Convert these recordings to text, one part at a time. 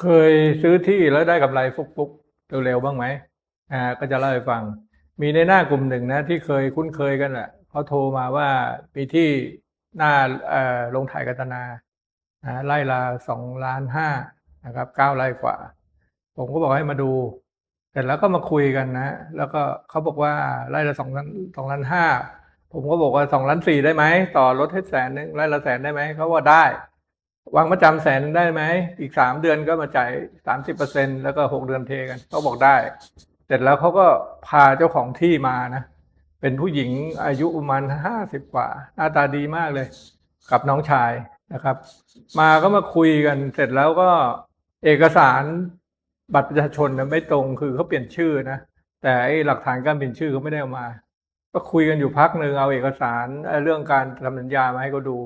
เคยซื้อที่แล้วได้กำไรฟุกๆเร็วๆบ้างไหมอ่าก็จะเล่าให้ฟัง มีในหน้ากลุ่มหนึ่งนะที่เคยคุ้นเคยกันแหละเขาโทรมาว่ามีที่หน้าเอ่อลงถ่ายกัตนาอ่าไร่ละสองล้านห้านะครับเก้าไร่กว่า ผมก็บอกให้มาดูเสร็จแล้วก็มาคุยกันนะ แล้วก็เขาบอกว่าไร่ละสองล้านสองล้านห้าผมก็บอกว่าสองล้านสี่ได้ไหมต่อรถให้แสนหนึ่งไร่ละแสนได้ไหมเขาว่าได้ วางมาจำแสนได้ไหม อีกสามเดือนก็มาจ่ายสามสิบเปอร์เซ็นแล้วก็หกเดือนเทกันเขาบอกได้ เสร็จแล้วเขาก็พาเจ้าของที่มานะ เป็นผู้หญิงอายุประมาณห้าสิบกว่า หน้าตาดีมากเลย กับน้องชายนะครับ มาก็มาคุยกันเสร็จแล้วก็เอกสารบัตรประชาชนนะไม่ตรงคือเขาเปลี่ยนชื่อนะ แต่ไอ้หลักฐานการเปลี่ยนชื่อเขาไม่ได้เอามา ก็คุยกันอยู่พักหนึ่งเอาเอกสารเรื่องการทำสัญญามาให้เขาดู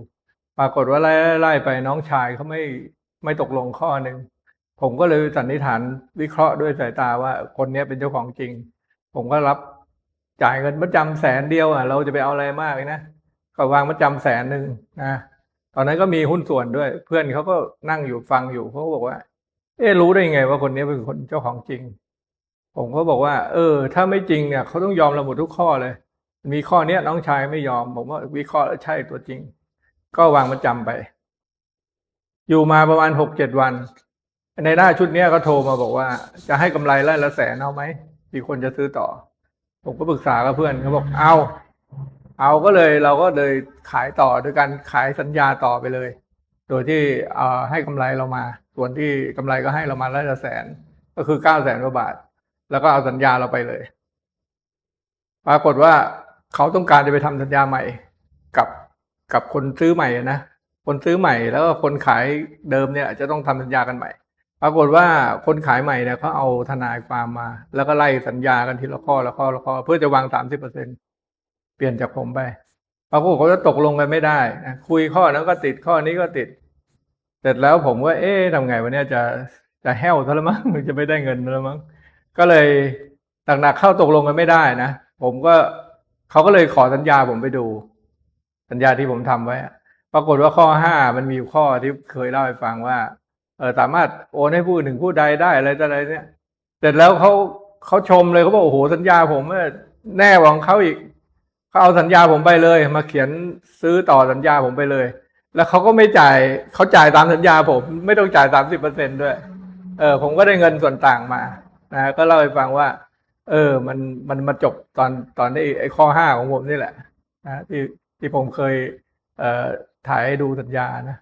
ปรากฏว่าไล่ไล่ไปน้องชายเขาไม่ไม่ตกลงข้อหนึ่งผมก็เลยสันนิษฐานวิเคราะห์ด้วยสายตาว่าคนนี้เป็นเจ้าของจริง ผมก็รับจ่ายเงินมัดจำแสนเดียวอะเราจะไปเอาอะไรมากเลยนะก็วางมัดจำแสนหนึ่งนะตอนนั้นก็มีหุ้นส่วนด้วย เพื่อนเขาก็นั่งอยู่ฟังอยู่เขาบอกว่า เอ๊รู้ได้ไงว่าคนนี้เป็นคนเจ้าของจริง ผมก็บอกว่า เออ ถ้าไม่จริงเนี่ยเขาต้องยอมเราหมดทุกข้อเลย มีข้อเนี้ยน้องชายไม่ยอม ผมว่าวิเคราะห์แล้วใช่ตัวจริง ก็วางมาจำไป อยู่มาประมาณหกเจ็ดวัน ในหน้าชุดนี้ก็โทรมาบอกว่า จะให้กำไรไร่ละแสนเอาไหมมีคนจะซื้อต่อ ผมก็ปรึกษากับเพื่อนเขาบอกเอา เอาก็เลยเราก็เลยขายต่อโดยการขายสัญญาต่อไปเลย โดยที่เอ่อให้กำไรเรามา ส่วนที่กำไรก็ให้เรามาไร่ละแสน ก็คือเก้าแสนกว่าบาท แล้วก็เอาสัญญาเราไปเลย ปรากฏว่าเขาต้องการจะไปทำสัญญาใหม่กับ กับคนซื้อใหม่อะนะคนซื้อใหม่แล้วก็คนขายเดิมเนี่ยจะต้องทำสัญญากันใหม่ ปรากฏว่าคนขายใหม่เนี่ยเขาเอาทนายความมา แล้วก็ไล่สัญญากันทีละข้อละข้อละข้อเพื่อจะวางสามสิบเปอร์เซ็นเปลี่ยนจากผมไปปรากฏเขาจะตกลงกันไม่ได้นะคุยข้อนั้นก็ติดข้อนี้ก็ติด เสร็จแล้วผมก็เอ๊ะทำไงวันนี้จะจะแห้วซะแล้วมั้งจะไม่ได้เงินแล้วมั้งก็เลยหนักๆเข้าตกลงกันไม่ได้นะผมก็เขาก็เลยขอสัญญาผมไปดู สัญญาที่ผมทำไว้ ปรากฏว่าข้อห้ามันมีอยู่ข้อที่เคยเล่าให้ฟังว่าเออสามารถโอนให้ผู้หนึ่งผู้ใดได้อะไรต่ออะไรเนี่ยเสร็จแล้วเขาเขาชมเลยเขาบอกโอ้โหสัญญาผมเนี่ยแน่กว่างเขาอีกเขาเอาสัญญาผมไปเลย มาเขียนซื้อต่อสัญญาผมไปเลย แล้วเขาก็ไม่จ่ายเขาจ่ายตามสัญญาผม ไม่ต้องจ่ายสามสิบเปอร์เซ็นด้วย เออ ผมก็ได้เงินส่วนต่างมานะก็เล่าให้ฟังว่า เออ มันมันมาจบตอนตอนนี้ไอ้ข้อห้าของผมนี่แหละนะที่ ที่ผมเคยถ่ายให้ดูสัญญานะ